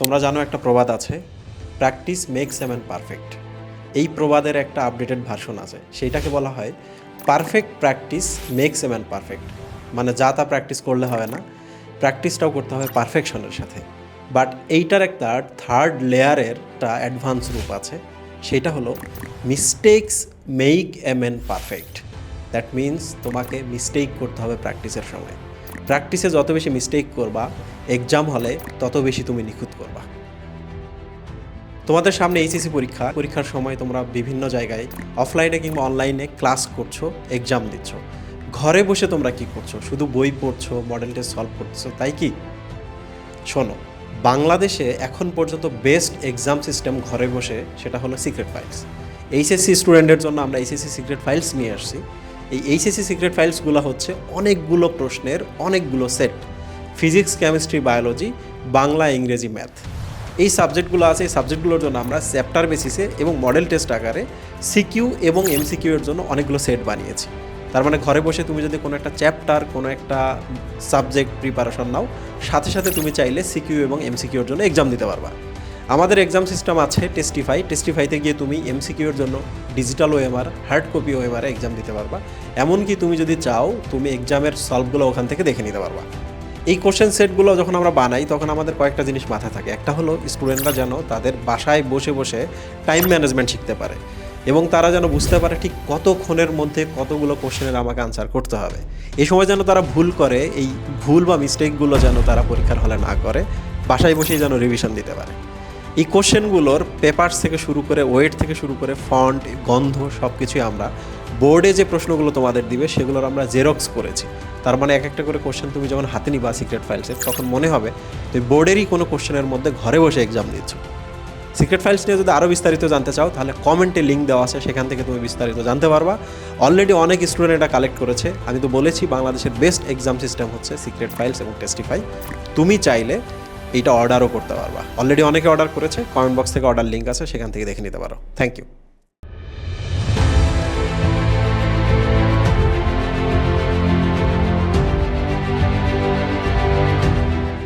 তোমরা জানো একটা প্রবাদ আছে প্র্যাকটিস মেক্স এ পারফেক্ট এই প্রবাদের একটা আপডেটেড ভার্সন আছে। সেইটাকে বলা হয় perfect practice makes a perfect মানে যা তা প্র্যাকটিস করলে হবে না প্র্যাকটিসটাও করতে হবে পারফেকশনের সাথে। বাট এইটার একটা থার্ড লেয়ারের একটা অ্যাডভান্স রূপ আছে, সেটা হলো mistakes make a man perfect that means তোমাকে মিস্টেক করতে হবে প্র্যাকটিসের সময়। প্র্যাকটিসে যত বেশি মিস্টেক করবা এক্সাম হলে তত বেশি তুমি নিখুঁত করবা। তোমাদের সামনে এইচএসসি পরীক্ষা, পরীক্ষার সময় তোমরা বিভিন্ন জায়গায় অফলাইনে কিংবা অনলাইনে ক্লাস করছ এক্সাম দিচ্ছ। ঘরে বসে তোমরা কি করছ? শুধু বই পড়ছো মডেল টেস্ট সলভ করছ, তাই কি? শোনো, বাংলাদেশে এখন পর্যন্ত বেস্ট এক্সাম সিস্টেম ঘরে বসে সেটা হলো সিক্রেট ফাইলস এইচএসসি স্টুডেন্টের জন্য আমরা এইচএসসি সিক্রেট ফাইলস নিয়ে আসছি। এই এইচএসসি সিক্রেট ফাইলসগুলো হচ্ছে অনেকগুলো প্রশ্নের, অনেকগুলো set physics chemistry biology Bangla, ইংরেজি ম্যাথ এই সাবজেক্টগুলো আছে, এই সাবজেক্টগুলোর জন্য আমরা চ্যাপ্টার বেসিসে এবং মডেল টেস্ট আকারে সিকিউ এবং এমসিকিউ এর জন্য অনেকগুলো সেট বানিয়েছি। তার মানে ঘরে বসে তুমি যদি কোনো একটা চ্যাপ্টার কোনো একটা সাবজেক্ট প্রিপারেশন নাও, সাথে সাথে তুমি চাইলে সিকিউ এবং এমসিকিউর জন্য এক্সাম দিতে পারবা। আমাদের এক্সাম সিস্টেম আছে টেস্টিফাই টেস্টিফাইতে গিয়ে তুমি এমসিকিউর জন্য digital OMR hard copy OMR exam দিতে পারবা। এমনকি তুমি যদি চাও, তুমি এক্সামের সলভগুলো ওখান থেকে দেখে নিতে পারবা। এই কোশ্চেন সেটগুলো যখন আমরা বানাই, তখন আমাদের কয়েকটা জিনিস মাথায় থাকে। একটা হলো স্টুডেন্টরা যেন তাদের বাসায় বসে বসে টাইম ম্যানেজমেন্ট শিখতে পারে এবং তারা যেন বুঝতে পারে ঠিক কতক্ষণের মধ্যে কতগুলো কোশ্চেনের আমাকে আনসার করতে হবে। এই সময় যেন তারা ভুল করে, এই ভুল বা মিস্টেকগুলো যেন তারা পরীক্ষার হলে না করে, বাসায় বসেই যেন রিভিশন দিতে পারে। এই কোশ্চেনগুলোর পেপারস থেকে শুরু করে ওয়েট থেকে শুরু করে ফন্ট, গন্ধ সব কিছুই আমরা বোর্ডে যে প্রশ্নগুলো তোমাদের দিবে সেগুলোর আমরা জেরক্স করেছি। তার মানে এক একটা করে কোশ্চেন তুমি যখন হাতে নিবা সিক্রেট ফাইলসে, তখন মনে হবে তুমি বোর্ডেরই কোনো কোশ্চেনের মধ্যে ঘরে বসে এক্সাম দিচ্ছ। সিক্রেট ফাইলস নিয়ে যদি আরও বিস্তারিত জানতে চাও, তাহলে কমেন্টে লিঙ্ক দেওয়া আছে, সেখান থেকে তুমি বিস্তারিত জানতে পারবা। অলরেডি অনেক স্টুডেন্ট এটা কালেক্ট করেছে। আমি তো বলেছি, বাংলাদেশের বেস্ট এক্সাম সিস্টেম হচ্ছে সিক্রেট ফাইলস এবং টেস্টিফাই তুমি চাইলে এইটা অর্ডারও করতে পারবা। অলরেডি অনেকে অর্ডার করেছে কমেন্ট বক্স থেকে অর্ডার লিঙ্ক আছে, সেখান থেকে দেখে নিতে পারো। Thank you